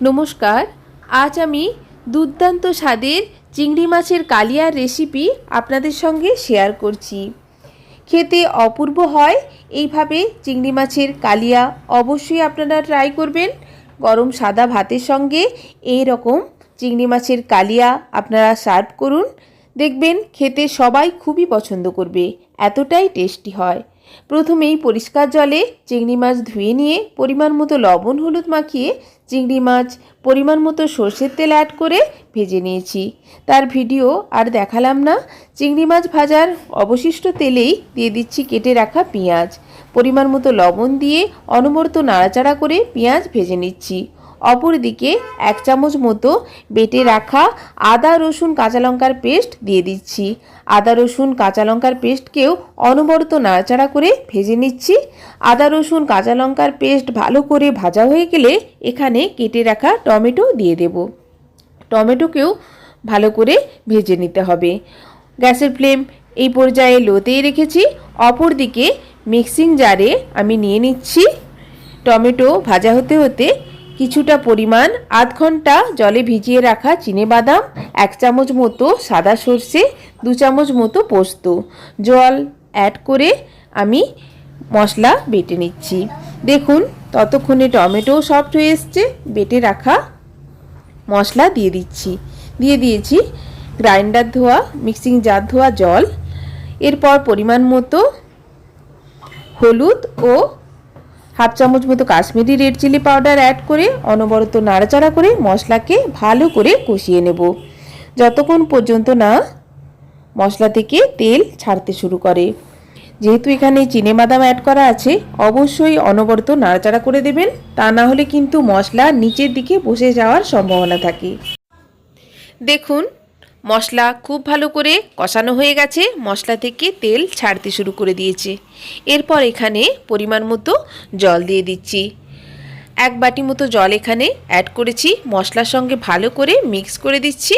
নমস্কার, আজ আমি দুর্দান্ত স্বাদের চিংড়ি মাছের কালিয়ার রেসিপি আপনাদের সঙ্গে শেয়ার করছি। খেতে অপূর্ব হয়, এইভাবে চিংড়ি মাছের কালিয়া অবশ্যই আপনারা ট্রাই করবেন। গরম সাদা ভাতের সঙ্গে এই রকম চিংড়ি মাছের কালিয়া আপনারা সার্ভ করুন। দেখবেন খেতে সবাই খুবই পছন্দ করবে, এতটাই টেস্টি হয়। প্রথমেই পরিষ্কার জলে চিংড়ি মাছ ধুয়ে নিয়ে পরিমাণ মতো লবণ হলুদ মাখিয়ে চিংড়ি মাছ পরিমাণ মতো সর্ষের তেল অ্যাড করে ভেজে নিয়েছি। তার ভিডিও আর দেখালাম না। চিংড়ি মাছ ভাজার অবশিষ্ট তেলেই দিয়ে দিচ্ছি কেটে রাখা পেঁয়াজ। পরিমাণ মতো লবণ দিয়ে অনবরত নাড়াচাড়া করে পেঁয়াজ ভেজে নিচ্ছি। অপরদিকে এক চামচ মতো বেটে রাখা আদা, রসুন, কাঁচা লঙ্কার পেস্ট দিয়ে দিচ্ছি। আদা, রসুন, কাঁচা লঙ্কার পেস্টকেও অনবরত নাড়াচাড়া করে ভেজে নিচ্ছি। আদা, রসুন, কাঁচা লঙ্কার পেস্ট ভালো করে ভাজা হয়ে গেলে এখানে কেটে রাখা টমেটো দিয়ে দেব। টমেটোকেও ভালো করে ভেজে নিতে হবে। গ্যাসের ফ্লেম এই পর্যায়ে লোতেই রেখেছি। অপরদিকে মিক্সিং জারে আমি নিয়ে নিচ্ছি। টমেটো ভাজা হতে হতে কিছুটা পরিমাণ আধ ঘণ্টা জলে ভিজিয়ে রাখা বাদাম, এক চামচ মতো সাদা সর্ষে, দু চামচ মতো পোস্ত। জল অ্যাড করে আমি মশলা বেটে নিচ্ছি। দেখুন, ততক্ষণে টমেটো সফট হয়ে এসছে, বেটে রাখা মশলা দিয়ে দিচ্ছি। দিয়ে দিয়েছি গ্রাইন্ডার ধোয়া মিক্সিং জার ধোয়া জল। এরপর পরিমাণ মতো হলুদ ও হাফ চামচ মতো Kashmiri red chilli powder add করে অনবরত নাড়াচাড়া করে মশলাকে ভালো করে কষিয়ে নেব। যতক্ষণ পর্যন্ত না মশলা থেকে তেল ছাড়তে শুরু করে। যেহেতু এখানে চিনে বাদাম অ্যাড করা আছে, অবশ্যই অনবরত নাড়াচাড়া করে দেবেন। তা না হলে কিন্তু মশলা নিচের দিকে বসে যাওয়ার সম্ভাবনা থাকে। দেখুন মশলা খুব ভালো করে কষানো হয়ে গেছে। মশলা থেকে তেল ছাড়তে শুরু করে দিয়েছে। এরপর এখানে পরিমাণ মতো জল দিয়ে দিচ্ছি। এক বাটি মতো জল এখানে অ্যাড করেছি। মশলার সঙ্গে ভালো করে মিক্স করে দিচ্ছি।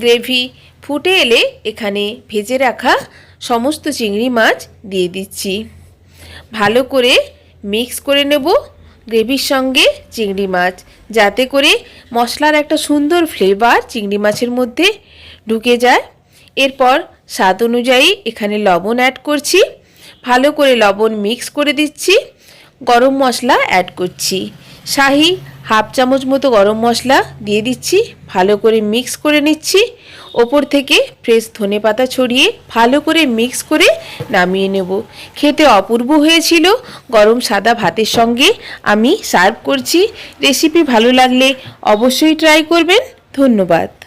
গ্রেভি ফুটে এলে এখানে ভেজে রাখা সমস্ত চিংড়ি মাছ দিয়ে দিচ্ছি। ভালো করে মিক্স করে নেব গ্রেভির সঙ্গে চিংড়ি মাছ। যাতে করে মশলার একটা সুন্দর ফ্লেভার চিংড়ি মাছের মধ্যে ঢুকে যায়। এরপর স্বাদ অনুযায়ী এখানে লবণ অ্যাড করছি। ভালো করে লবণ মিক্স করে দিচ্ছি। গরম মশলা অ্যাড করছি। শাহি হাফ চামচ মতো গরম মশলা দিয়ে দিচ্ছি। ভালো করে মিক্স করে নিচ্ছি। ওপর থেকে ফ্রেশ ধনে পাতা ছড়িয়ে ভালো করে মিক্স করে নামিয়ে নেব। খেতে অপূর্ব হয়েছিল। গরম সাদা ভাতের সঙ্গে আমি সার্ভ করছি। রেসিপি ভালো লাগলে অবশ্যই ট্রাই করবেন। ধন্যবাদ।